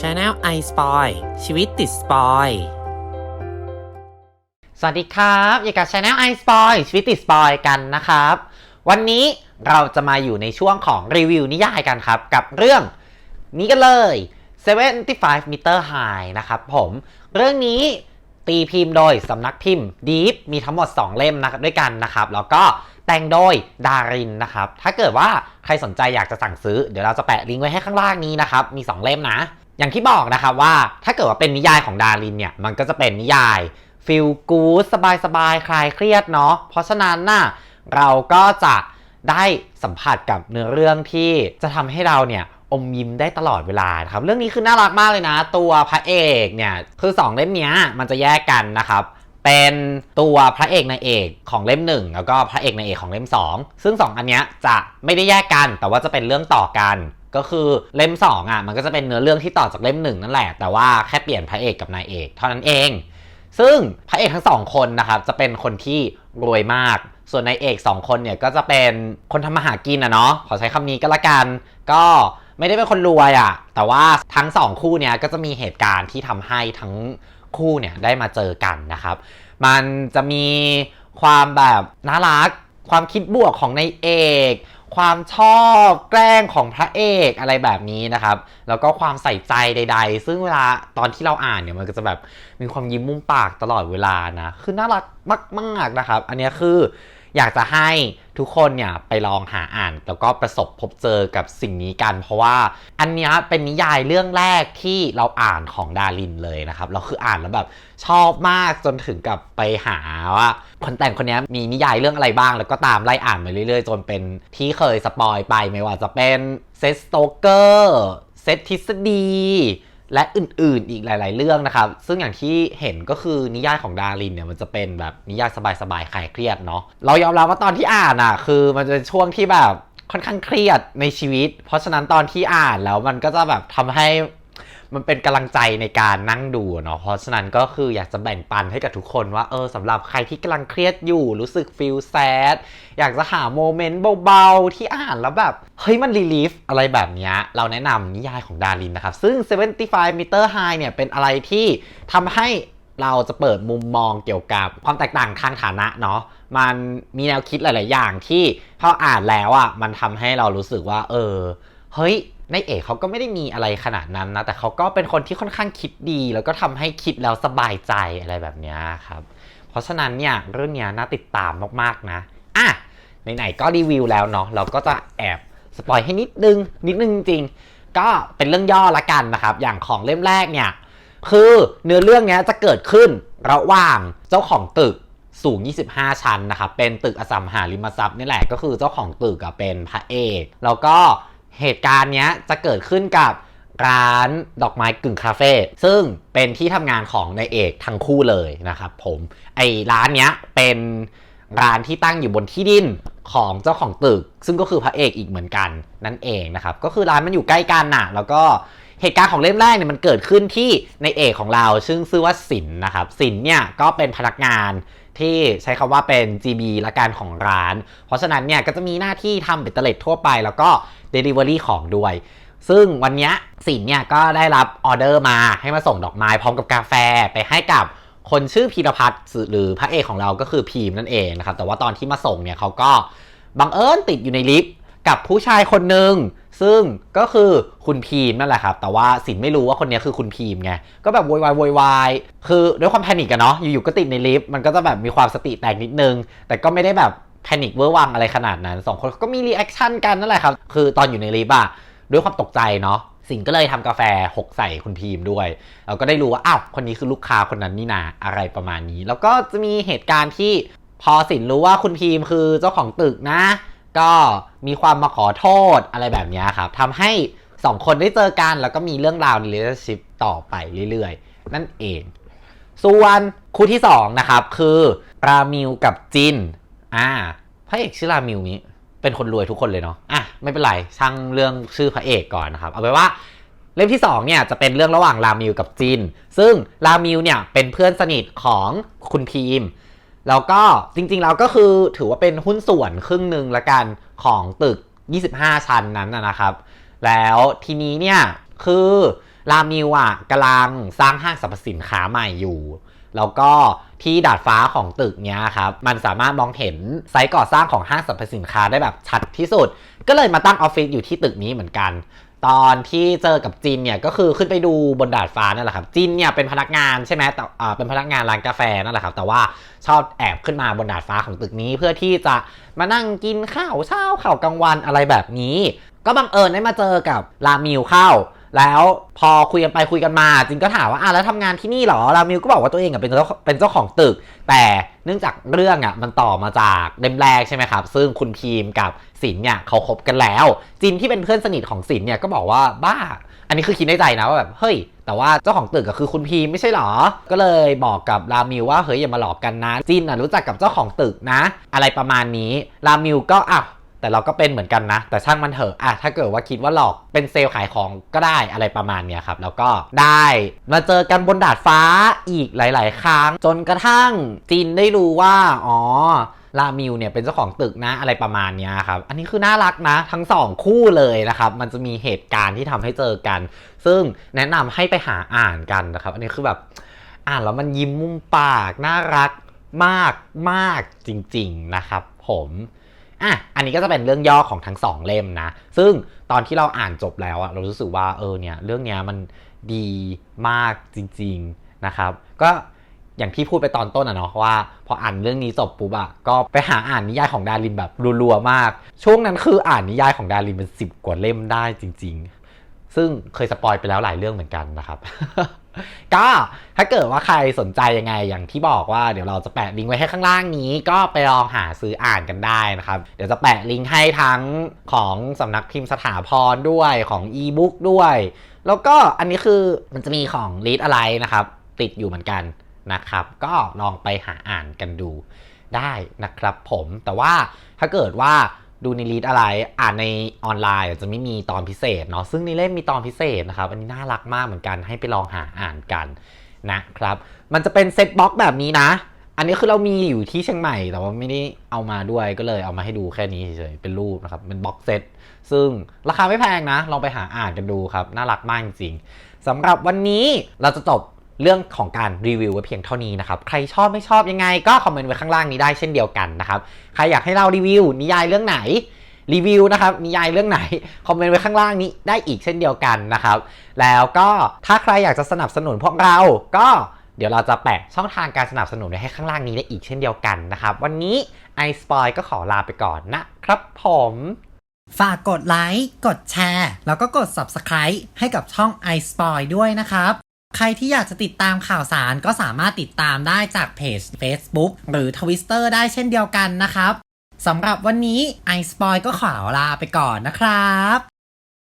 Channel i Spoil ชีวิตติดสปอยสวัสดีครับอยู่กับ Channel i Spoil ชีวิตติดสปอยกันนะครับ วันนี้เราจะมาอยู่ในช่วงของรีวิวนิยายกันครับ กับเรื่องนี้กันเลย 75 meter high นะครับผมเรื่องนี้ตีพิมพ์โดยสำนักพิมพ์ Deep มีทั้งหมด 2 เล่มนะด้วยกันนะครับ แล้วก็แต่งโดยดารินนะครับ ถ้าเกิดว่าใครสนใจอยากจะสั่งซื้อ เดี๋ยวเราจะแปะลิงก์ไว้ให้ข้างล่างนี้นะครับ มี 2 เล่มนะ อย่างที่บอกนะครับว่าถ้าเกิดว่าเป็นนิยายของดารินเนี่ยมันก็จะเป็นนิยายฟิลกู๊ดสบายๆคลายเครียดเนาะเพราะฉะนั้นน่ะเราก็จะได้สัมผัสกับเนื้อเรื่องที่จะทำให้เราเนี่ยอมยิ้มได้ตลอดเวลาครับเรื่องนี้คือน่ารักมากเลยนะ ตัวพระเอกเนี่ยคือ 2 เล่มเนี้ยมันจะแยกกันนะครับเป็นตัวพระเอกนายเอกของเล่มหนึ่งแล้วก็พระเอกนายเอกของเล่ม 2 ซึ่ง 2 อันเนี้ยจะไม่ได้แยกกัน แต่ว่าจะเป็นเรื่องต่อกัน ก็คือเล่ม2อะมันก็จะเป็นเนื้อเรื่องที่ต่อจากเล่มหนึ่งนั่นแหละ แต่ว่าแค่เปลี่ยนพระเอกกับนายเอกเท่านั้นเอง ซึ่งพระเอกทั้งสองคนนะครับจะเป็นคนที่รวยมาก ส่วนนายเอกสองคนเนี่ยก็จะเป็นคนทำมาหากินอะเนาะขอใช้คำนี้ก็แล้วกัน ก็ไม่ได้เป็นคนรวยอะ แต่ว่าทั้งสองคู่เนี่ยก็จะมีเหตุการณ์ที่ทำให้ทั้งคู่เนี่ยได้มาเจอกันนะครับ มันจะมีความแบบน่ารัก ความคิดบวกของนายเอก ความชอบแกล้งของพระเอกอะไรแบบนี้นะครับ แล้วก็ความใส่ใจใด ๆ ซึ่งเวลาตอนที่เราอ่านเนี่ยมันก็จะแบบมีความยิ้มมุมปากตลอดเวลานะ คือน่ารักมากๆนะครับ อันนี้คือ อยากจะให้ทุกคนเนี่ยไปลองหาอ่าน แล้วก็ประสบพบเจอกับสิ่งนี้กัน เพราะว่าอันนี้เป็นนิยายเรื่องแรกที่เราอ่านของดารินเลยนะครับ เราคืออ่านแล้วแบบชอบมากจนถึงกับไปหาว่าคนแต่งคนนี้มีนิยายเรื่องอะไรบ้าง แล้วก็ตามไล่อ่านมาเรื่อยๆ จนเป็นที่เคยสปอยไปไม่ว่าจะเป็นเซตสโตเกอร์เซตทฤษฎี และอื่นๆอีกหลาย ๆ เรื่องนะครับ ซึ่งอย่างที่เห็นก็คือนิยายของดารินเนี่ยมันจะเป็นแบบนิยายสบายๆคลายเครียดเนาะเรายอมรับว่าตอนที่อ่านอะคือมันจะเป็นช่วงที่แบบค่อนข้างเครียดในชีวิต เพราะฉะนั้นตอนที่อ่านแล้วมันก็จะแบบทำให้ มันเป็นกำลังใจในการนั่งดูเนาะเพราะฉะนั้นก็คืออยากจะแบ่งปันให้กับทุกคนว่าเออสำหรับใครที่กำลังเครียดอยู่รู้สึกฟีลแซดอยากจะหาโมเมนต์เบาๆ ที่อ่านแล้วแบบ เฮ้ยมันรีลีฟอะไรแบบนี้เราแนะนำนิยายของดารินนะครับ ซึ่ง 75 meter high เนี่ยเป็นอะไรที่ทำให้เราจะเปิดมุมมองเกี่ยวกับความแตกต่างทางฐานะเนาะมันมีแนวคิดหลาย ๆ อย่างที่พออ่านแล้วอะมันทำให้เรารู้สึกว่า เออ เฮ้ย ในเอกเขาก็ไม่ได้มีอะไรขนาดนั้นนะ แต่เขาก็เป็นคนที่ค่อนข้างคิดดี แล้วก็ทำให้คิดแล้วสบายใจอะไรแบบนี้ครับ เพราะฉะนั้นเนี่ยเรื่องเนี้ยน่าติดตามมากๆนะอะไหนๆก็รีวิวแล้วเนาะเราก็จะแอบสปอยให้นิดนึงนิดนึงจริงก็เป็นเรื่องย่อละกันนะครับ อย่างของเล่มแรกเนี่ย คือเนื้อเรื่องเนี้ยจะเกิดขึ้นระหว่างเจ้าของตึกสูง 25 ชั้นนะครับ เป็นตึกอสังหาริมทรัพย์นี่แหละ ก็คือเจ้าของตึกเป็นพระเอก แล้วก็ เหตุการณ์เนี้ยจะเกิดขึ้นกับร้านดอกไม้กึ่งคาเฟ่ซึ่งเป็นที่ทำงานของนายเอกทั้งคู่เลยนะครับผมไอร้านเนี้ยเป็นร้านที่ตั้งอยู่บนที่ดินของเจ้าของตึก ซึ่งก็คือพระเอกอีกเหมือนกันนั่นเองนะครับ ก็คือร้านมันอยู่ใกล้กันน่ะ แล้วก็ เหตุการณ์ของเล่มแรกเนี่ยมันเกิดขึ้นที่ในเอกของเรา ซึ่งชื่อว่าสินนะครับสินเนี่ยก็เป็นพนักงานที่ใช้คำว่าเป็น GB ละกันของร้าน เพราะฉะนั้นเนี่ยก็จะมีหน้าที่ทำเบตเตอร์เลตทั่วไป แล้วก็ Delivery ของด้วย ซึ่งวันเนี้ยสินเนี่ยก็ได้รับออเดอร์มาให้มาส่งดอกไม้พร้อมกับกาแฟไปให้กับคนชื่อพีรพัฒน์หรือพระเอกของเราก็คือพีมนั่นเองนะครับแต่ว่าตอนที่มาส่งเนี่ยเขาก็บังเอิญติดอยู่ในลิฟต์ กับผู้ชายคนหนึ่งซึ่งก็คือคุณพีมนั่นแหละครับ แต่ว่าสินไม่รู้ว่าคนนี้คือคุณพีมไง ก็แบบโวยวายโวยวาย คือด้วยความแพนิกกันเนาะ อยู่ๆก็ติดในลิฟต์ มันก็จะแบบมีความสติแตกนิดนึง แต่ก็ไม่ได้แบบแพนิคเวอร์วังอะไรขนาดนั้นสองคนก็มีรีแอคชั่นกันนั่นแหละครับ คือตอนอยู่ในลิฟต์อะด้วยความตกใจเนาะ สินก็เลยทำกาแฟหกใส่คุณพีมด้วยเราก็ได้รู้ว่า อ้าว คนนี้คือลูกค้าคนนั้นนี่นา อะไรประมาณนี้ แล้วก็จะมีเหตุการณ์ที่พอสินรู้ว่าคุณพีมคือเจ้าของตึกนะ ก็มีความมาขอโทษอะไรแบบนี้ครับทำให้สองคนได้เจอกันแล้วก็มีเรื่องราวใน relationship ต่อไปเรื่อยๆ นั่นเอง ส่วนคู่ที่2นะครับคือรามิวกับจินอ่าพระเอกชื่อรามิวนี้เป็นคนรวยทุกคนเลยเนาะอะไม่เป็นไรช่างเรื่องชื่อพระเอกก่อนนะครับ เอาไว้ว่าเล่มที่2เนี่ยจะเป็นเรื่องระหว่างรามิวกับจิน ซึ่งรามิวเนี่ยเป็นเพื่อนสนิทของคุณพีม แล้วก็จริงๆแล้วก็คือถือว่าเป็นหุ้นส่วนครึ่งหนึ่งละกันของตึก 25 ชั้นนั้นนะครับ แล้วทีนี้เนี่ยคือลามิวอะกำลังสร้างห้างสรรพสินค้าใหม่อยู่ แล้วก็ที่ดาดฟ้าของตึกเนี้ยครับ มันสามารถมองเห็นไซต์ก่อสร้างของห้างสรรพสินค้าได้แบบชัดที่สุด ก็เลยมาตั้งออฟฟิศอยู่ที่ตึกนี้เหมือนกัน ตอนที่เจอกับจินเนี่ยก็คือขึ้นไปดูบนดาดฟ้านั่นแหละครับจินเนี่ยเป็นพนักงานใช่ไหมแต่เป็นพนักงานร้านกาแฟนั่นแหละครับแต่ว่าชอบแอบขึ้นมาบนดาดฟ้าของตึกนี้ เพื่อที่จะมานั่งกินข้าวเช้าข้าวกลางวันอะไรแบบนี้ ก็บังเอิญได้มาเจอกับลามิวเข้า แล้วพอคุยกันไปคุยกันมาจินก็ถามว่าอะแล้วทำงานที่นี่เหรอลามิวก็บอกว่าตัวเองอะเป็นเจ้าเป็นเจ้าของตึก แต่เนื่องจากเรื่องอะมันต่อมาจากเล่มแรกใช่ไหมครับ ซึ่งคุณพีมกับสินเนี่ยเขาคบกันแล้ว จินที่เป็นเพื่อนสนิทของสินเนี่ยก็บอกว่าบ้า อันนี้คือคิดในใจนะว่าแบบเฮ้ย แต่ว่าเจ้าของตึกก็คือคุณพีมไม่ใช่เหรอ ก็เลยบอกกับรามิวว่าเฮ้ยอย่ามาหลอกกันนะจินอะรู้จักกับเจ้าของตึกนะ อะไรประมาณนี้รามิวก็อะ แต่เราก็เป็นเหมือนกันนะ แต่ช่างมันเถอะอะถ้าเกิดว่าคิดว่าหลอกเป็นเซลล์ขายของก็ได้อะไรประมาณเนี้ยครับ แล้วก็ได้มาเจอกันบนดาดฟ้าอีกหลาย ๆ ครั้ง จนกระทั่งจินได้รู้ว่า อ๋อลามิวเนี่ยเป็นเจ้าของตึกนะอะไรประมาณเนี้ยครับ อันนี้คือน่ารักนะ ทั้งสองคู่เลยนะครับ มันจะมีเหตุการณ์ที่ทำให้เจอกัน ซึ่งแนะนำให้ไปหาอ่านกันนะครับ อันนี้คือแบบอ่านแล้วมันยิ้มมุมปาก น่ารักมากมากจริง ๆ นะครับ ผม อะอันนี้ก็จะเป็นเรื่องย่อของทั้งสองเล่มนะ ซึ่งตอนที่เราอ่านจบแล้วอะเรารู้สึกว่าเออเนี่ยเรื่องเนี้ยมันดีมากจริง ๆนะครับ ก็อย่างที่พูดไปตอนต้นอะเนาะว่าพออ่านเรื่องนี้จบปุ๊บอะก็ไปหาอ่านนิยายของดารินแบบรัวๆมาก ช่วงนั้นคืออ่านนิยายของดารินเป็นสิบกว่าเล่มได้จริง ๆ ซึ่งเคยสปอยไปแล้วหลายเรื่องเหมือนกันนะครับ ก็ถ้าเกิดว่าใครสนใจยังไงอย่างที่บอกว่าเดี๋ยวเราจะแปะลิงก์ไว้ให้ข้างล่างนี้ ก็ไปลองหาซื้ออ่านกันได้นะครับ เดี๋ยวจะแปะลิงก์ให้ทั้งของสำนักพิมพ์สถาพรด้วยของอีบุ๊กด้วย แล้วก็อันนี้คือมันจะมีของ Read อะไรนะครับ ติดอยู่เหมือนกันนะครับ ก็ลองไปหาอ่านกันดูได้นะครับผมแต่ว่าถ้าเกิดว่า ดูในรีดอะไร อ่านในออนไลน์จะไม่มีตอนพิเศษเนาะ ซึ่งในเล่มมีตอนพิเศษนะครับ อันนี้น่ารักมากเหมือนกันให้ไปลองหาอ่านกันนะครับ มันจะเป็นเซตบ็อกแบบนี้นะ อันนี้คือเรามีอยู่ที่เชียงใหม่ แต่ว่าไม่ได้เอามาด้วยก็เลยเอามาให้ดูแค่นี้เฉยๆ เป็นรูปนะครับ เป็นบ็อกเซต ซึ่งราคาไม่แพงนะ ลองไปหาอ่านกันดูครับ น่ารักมากจริงๆสำหรับวันนี้เราจะจบ เรื่องของการรีวิวไว้เพียงเท่านี้นะครับ ใครชอบไม่ชอบยังไง ก็คอมเมนต์ไว้ข้างล่างนี้ได้เช่นเดียวกันนะครับ ใครอยากให้เรารีวิว นิยายเรื่องไหนรีวิวนะครับนิยายเรื่องไหน คอมเมนต์ไว้ข้างล่างนี้ได้อีกเช่นเดียวกันนะครับ แล้วก็ถ้าใครอยากจะสนับสนุนพวกเรา ก็เดี๋ยวเราจะแปะช่องทางการสนับสนุนไว้ให้ข้างล่างนี้ได้อีกเช่นเดียวกันนะครับ วันนี้ i s p o i ก็ขอลาไปก่อนนะครับผม ฝากกดไลค์ กดแชร์ แล้วก็กด Subscribe ให้กับช่อง i s p o i ด้วยนะครับ ใครที่อยากจะติดตามข่าวสารก็สามารถติดตามได้จากเพจ Facebook หรือ Twitter ได้เช่นเดียวกันนะครับสำหรับวันนี้ไอสปอยก็ขอลาไปก่อนนะครับ